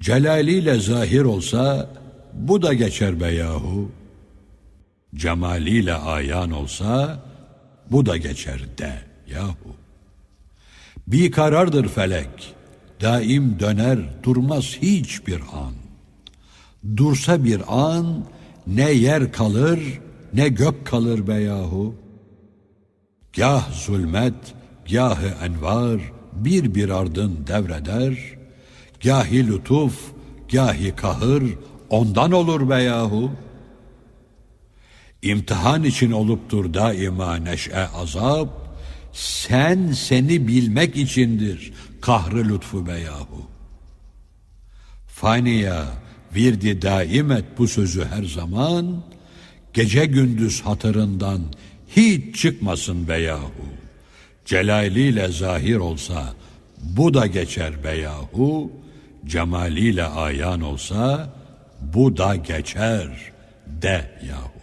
Celaliyle zahir olsa bu da geçer be yahu. Cemaliyle ayan olsa bu da geçer de yahu. Bir karardır felek, daim döner durmaz hiçbir an. Dursa bir an ne yer kalır ne gök kalır be yahu. Gah zulmet, gahı envar bir bir ardın devreder. Gahi lütuf, gahi kahır ondan olur be yahu. İmtihan için oluptur daima neşe azap. Sen seni bilmek içindir kahrı lütfu be yahu. Faniya virdi daim et bu sözü her zaman. Gece gündüz hatırından hiç çıkmasın be yahu. Celaliyle zahir olsa bu da geçer be yahu. Cemaliyle ayan olsa bu da geçer de yahu.